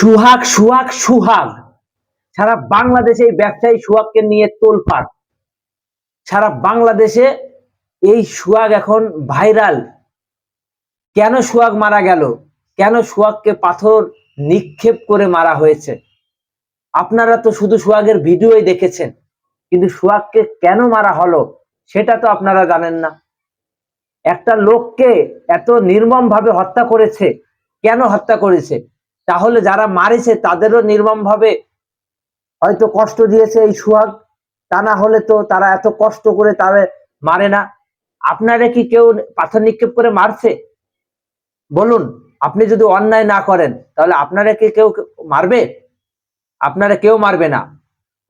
সুহাগ সুহাগ সুহাগ। সারা বাংলাদেশে এই ব্যবসায়ী সুহাগকে নিয়ে তোলপাড়। সারা বাংলাদেশে এই সুহাগ এখন ভাইরাল। কেন সুহাগ মারা গেল? কেন সুহাগকে পাথর নিক্ষেপ করে মারা হয়েছে? আপনারা তো শুধু সুহাগের ভিডিওই দেখেছেন, কিন্তু সুহাগকে কেন মারা হলো সেটা তো আপনারা জানেন না। একটা লোককে এত নির্মম ভাবে হত্যা করেছে, কেন হত্যা করেছে? তাহলে যারা মারেছে তাদেরও নির্মম ভাবে হয়তো কষ্ট দিয়েছে এই সুহাগ। তা না হলে তো তারা এত কষ্ট করে তাদের মারে না। আপনারা কি কেউ পাথর নিক্ষেপ করে মারছে? বলুন, আপনি যদি অন্যায় না করেন, তাহলে আপনারা কি কেউ মারবে? আপনারা কেউ মারবে না।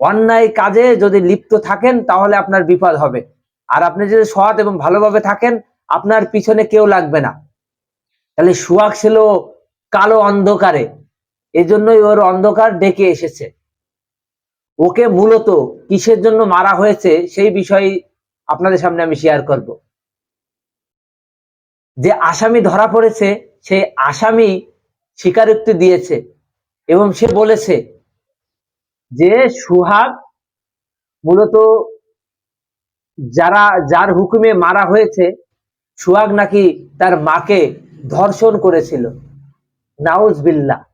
অন্যায় কাজে যদি লিপ্ত থাকেন, তাহলে আপনার বিপদ হবে। আর আপনি যদি সৎ এবং ভালোভাবে থাকেন, আপনার পিছনে কেউ লাগবে না। তাহলে সুয়াগ ছিল কালো অন্ধকারে। এজন্যই ওর অন্ধকার ডেকে এসেছে। ওকে মূলত কিসের জন্য মারা হয়েছে সেই বিষয় আপনাদের সামনে আমি শেয়ার করব। যে আসামি ধরা পড়েছে সেই আসামি স্বীকারোক্তি দিয়েছে এবং সে বলেছে যে সুহাগ মূলত যারা, যার হুকুমে মারা হয়েছে, সুহাগ নাকি তার মাকে ধর্ষণ করেছিল। নাউজ বিল্লা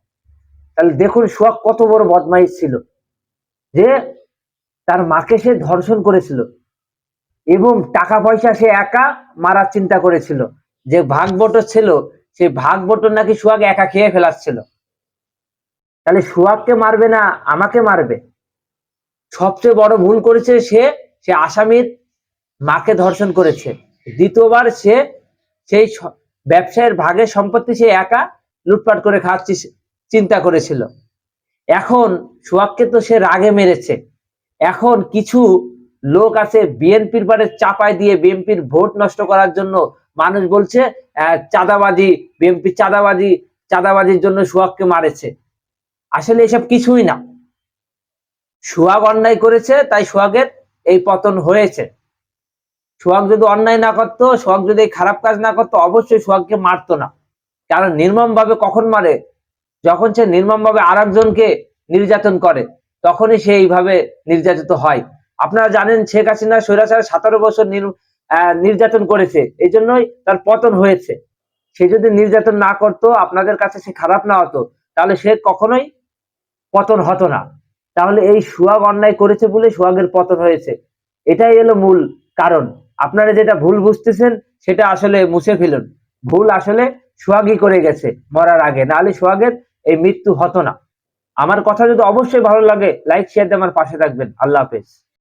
তাহলে দেখুন সোহাগ কত বড় বদমাইশ ছিল। যে তার মাকে সে ধর্ষণ করেছিল এবং টাকা পয়সা সে একা মারার চিন্তা করেছিল। যে ভাগ বটর ছিল সেই ভাগ বটর নাকি সোহাগ একা খেয়ে ফেলাচ্ছিল। তাহলে সোহাগকে মারবে না, আমাকে মারবে? সবচেয়ে বড় ভুল করেছে সে সে আসামির মাকে ধর্ষণ করেছে। দ্বিতীয়বার সে সেই স- ব্যবসায়ের ভাগের সম্পত্তি সে একা লুটপাট করে খাচ্ছি চিন্তা করেছিল। এখন সোহাগকে তো সে রাগে মেরেছে। এখন কিছু লোক আছে বিএনপির পারে চাপায় দিয়ে বিএনপির ভোট নষ্ট করার জন্য মানুষ বলছে চাঁদাবাজি, বিএনপি চাঁদাবাজি, চাঁদাবাজির জন্য সোহাগকে মারেছে। আসলে এসব কিছুই না। সোহাগ অন্যায় করেছে, তাই সোহাগের এই পতন হয়েছে। সোহাগ যদি অন্যায় না করতো, সোহাগ যদি খারাপ কাজ না করতো, অবশ্যই সোহাগকে মারতো না। কারণ নির্মম ভাবে কখন মারে? যখন সে নির্মম ভাবে আর একজনকে নির্যাতন করে, তখনই সে এইভাবে নির্যাতিত হয়। আপনারা জানেন শেখ হাসিনা স্বৈরাচার সতেরো বছর নির্যাতন করেছে। এই জন্যই তার পতন হয়েছে। সে যদি নির্যাতন না করতো, আপনাদের কাছে সে খারাপ না হতো, তাহলে সে কখনোই পতন হতো না। তাহলে এই সুয়াগ অন্যায় করেছে বলে সুয়াগের পতন হয়েছে। এটাই এলো মূল কারণ। আপনারা যেটা ভুল বুঝতেছেন, সেটা আসলে মুছে ফেলুন। ভুল আসলে সোহাগই করে গেছে মরার আগে। নাহলে সোহাগের এই মৃত্যু হতো না। আমার কথা যদি অবশ্যই ভালো লাগে লাইক শেয়ার দিয়ে আমার পাশে থাকবেন। আল্লাহ হাফেজ।